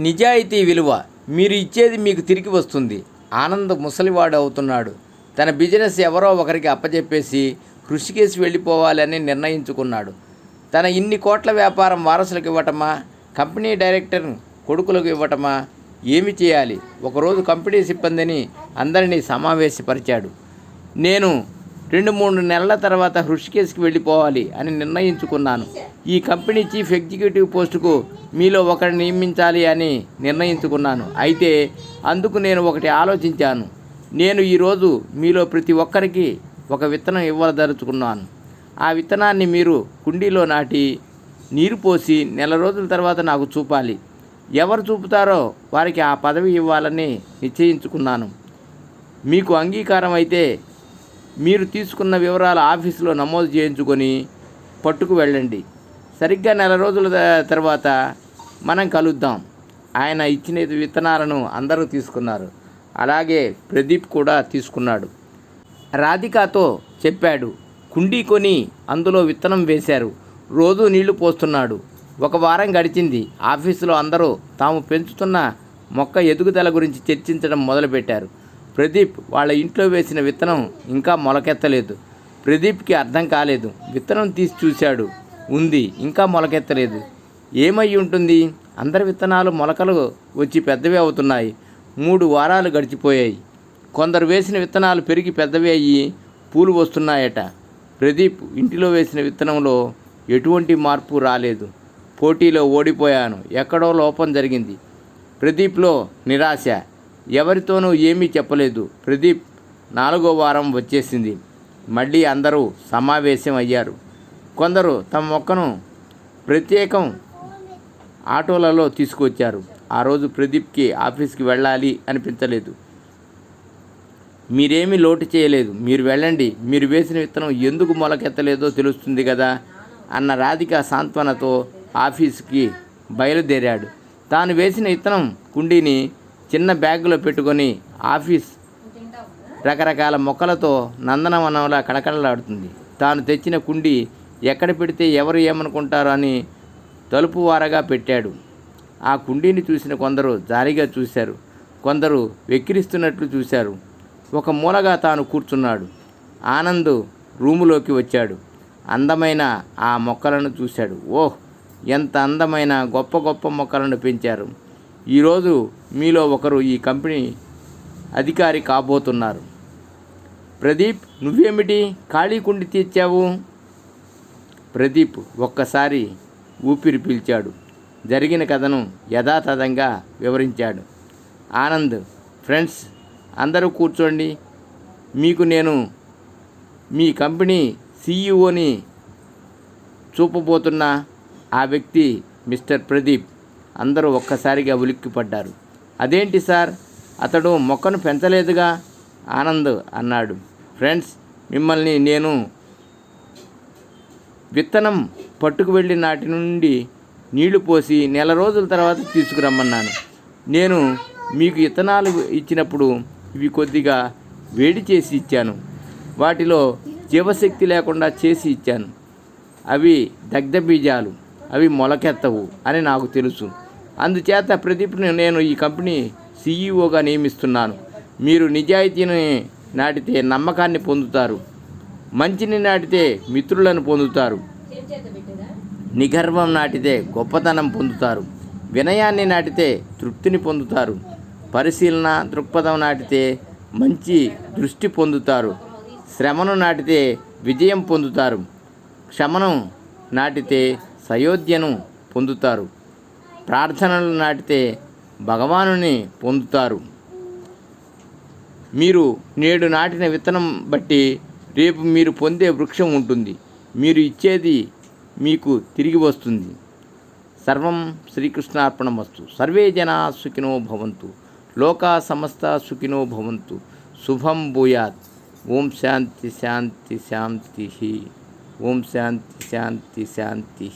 నిజాయితీ విలువ మీరు ఇచ్చేది మీకు తిరిగి వస్తుంది. ఆనంద్ ముసలివాడు అవుతున్నాడు. తన బిజినెస్ ఎవరో ఒకరికి అప్పచెప్పేసి కృషికేసి వెళ్ళిపోవాలని నిర్ణయించుకున్నాడు. తన ఇన్ని కోట్ల వ్యాపారం వారసులకు ఇవ్వటమా? కంపెనీ డైరెక్టర్ కొడుకులకు ఇవ్వటమా? ఏమి చేయాలి? ఒకరోజు కంపెనీ సిబ్బందిని అందరినీ సమావేశపరిచాడు. నేను రెండు మూడు నెలల తర్వాత హృషికేశ్కి వెళ్ళిపోవాలి అని నిర్ణయించుకున్నాను. ఈ కంపెనీ చీఫ్ ఎగ్జిక్యూటివ్ పోస్టుకు మీలో ఒకరిని నియమించాలి అని నిర్ణయించుకున్నాను. అయితే అందుకు నేను ఒకటి ఆలోచించాను. నేను ఈరోజు మీలో ప్రతి ఒక్కరికి ఒక విత్తనం ఇవ్వదలుచుకున్నాను. ఆ విత్తనాన్ని మీరు కుండీలో నాటి నీరు పోసి నెల రోజుల తర్వాత నాకు చూపాలి. ఎవరు చూపుతారో వారికి ఆ పదవి ఇవ్వాలని నిశ్చయించుకున్నాను. మీకు అంగీకారం అయితే మీరు తీసుకున్న వివరాలు ఆఫీసులో నమోదు చేయించుకొని పట్టుకు వెళ్ళండి. సరిగ్గా నెల రోజుల తర్వాత మనం కలుద్దాం. ఆయన ఇచ్చిన విత్తనాలను అందరూ తీసుకున్నారు. అలాగే ప్రదీప్ కూడా తీసుకున్నాడు. రాధికతో చెప్పాడు కుండీ కొని అందులో విత్తనం వేశారు. రోజు నీళ్ళు పోస్తున్నాడు. ఒక వారం గడిచింది. ఆఫీసులో అందరూ తాము పెంచుతున్న మొక్క ఎదుగుదల గురించి చర్చించడం మొదలుపెట్టారు. ప్రదీప్ వాళ్ళ ఇంట్లో వేసిన విత్తనం ఇంకా మొలకెత్తలేదు. ప్రదీప్కి అర్థం కాలేదు. విత్తనం తీసి చూశాడు. ఉంది ఇంకా మొలకెత్తలేదు. ఏమై ఉంటుంది? అందరి విత్తనాలు మొలకలు వచ్చి పెద్దవి అవుతున్నాయి. మూడు వారాలు గడిచిపోయాయి. కొందరు వేసిన విత్తనాలు పెరిగి పెద్దవి అయ్యి పూలు వస్తున్నాయట. ప్రదీప్ ఇంటిలో వేసిన విత్తనంలో ఎటువంటి మార్పు రాలేదు. పోటీలో ఓడిపోయాను. ఎక్కడో లోపం జరిగింది. ప్రదీప్లో నిరాశ. ఎవరితోనూ ఏమీ చెప్పలేదు. ప్రదీప్ నాలుగో వారం వచ్చేసింది. మళ్ళీ అందరూ సమావేశం అయ్యారు. కొందరు తమ మొక్కను ప్రత్యేకం ఆటోలలో తీసుకొచ్చారు ఆ రోజు ప్రదీప్కి ఆఫీస్కి వెళ్ళాలి అనిపించలేదు. మీరేమీ లోటు చేయలేదు. మీరు వెళ్ళండి. మీరు వేసిన విత్తనం ఎందుకు మొలకెత్తలేదో తెలుస్తుంది కదా అన్న రాధిక సాంత్వనతో ఆఫీస్కి బయలుదేరాడు. తాను వేసిన విత్తనం కుండీని చిన్న బ్యాగులో పెట్టుకొని ఆఫీస్ రకరకాల మొక్కలతో నందనవనంలా కడకడలాడుతుంది తాను తెచ్చిన కుండి ఎక్కడ పెడితే ఎవరు ఏమనుకుంటారో అని తలుపు వారగా పెట్టాడు. ఆ కుండీని చూసిన కొందరు జాలిగా చూశారు. కొందరు వెక్కిరిస్తున్నట్లు చూశారు. ఒక మూలగా తాను కూర్చున్నాడు. ఆనంద్ రూములోకి వచ్చాడు. అందమైన ఆ మొక్కలను చూశాడు. ఓహ్ ఎంత అందమైన గొప్ప గొప్ప మొక్కలను పెంచారు. ఈరోజు మీలో ఒకరు ఈ కంపెనీ అధికారి కాబోతున్నారు. ప్రదీప్ నువ్వేమిటి? ఖాళీ కుండి తీర్చావు? ప్రదీప్ ఒక్కసారి ఊపిరి పీల్చాడు. జరిగిన కథను యథాతథంగా వివరించాడు. ఆనంద్ ఫ్రెండ్స్ అందరూ కూర్చోండి. మీకు నేను మీ కంపెనీ సీఈఓని చూపబోతున్న ఆ వ్యక్తి మిస్టర్ ప్రదీప్. అందరూ ఒక్కసారిగా ఉలిక్కిపడ్డారు. అదేంటి సార్? అతడు మొక్కను పెంచలేదుగా? ఆనంద్ అన్నాడు. ఫ్రెండ్స్ మిమ్మల్ని నేను విత్తనం పట్టుకు వెళ్ళి నాటి నుండి నీళ్ళు పోసి నెల రోజుల తర్వాత తీసుకురమ్మన్నాను. నేను మీకు విత్తనాలు ఇచ్చినప్పుడు ఇవి కొద్దిగా వేడి చేసి ఇచ్చాను. వాటిలో జీవశక్తి లేకుండా చేసి ఇచ్చాను. అవి దగ్ధ బీజాలు అవి మొలకెత్తవు అని నాకు తెలుసు. అందుచేత ప్రదీప్ను నేను ఈ కంపెనీ సీఈఓగా నియమిస్తున్నాను. మీరు నిజాయితీని నాటితే నమ్మకాన్ని పొందుతారు. మంచిని నాటితే మిత్రులను పొందుతారు. నిగర్వం నాటితే గొప్పతనం పొందుతారు. వినయాన్ని నాటితే తృప్తిని పొందుతారు. పరిశీలన దృక్పథం నాటితే మంచి దృష్టి పొందుతారు. శ్రమను నాటితే విజయం పొందుతారు. క్షమను నాటితే సయోధ్యను పొందుతారు. ప్రార్థనలు నాటితే భగవానుని పొందుతారు. మీరు నేడు నాటిన విత్తనం బట్టి రేపు మీరు పొందే వృక్షం ఉంటుంది. మీరు ఇచ్చేది మీకు తిరిగి వస్తుంది. సర్వం శ్రీకృష్ణార్పణమస్తు. సర్వే జనా సుఖినో భవంతు. లోకా సమస్త సుఖినో భవంతు. శుభం భూయాత్. ఓం శాంతి శాంతి శాంతి ఓం శాంతి శాంతి శాంతి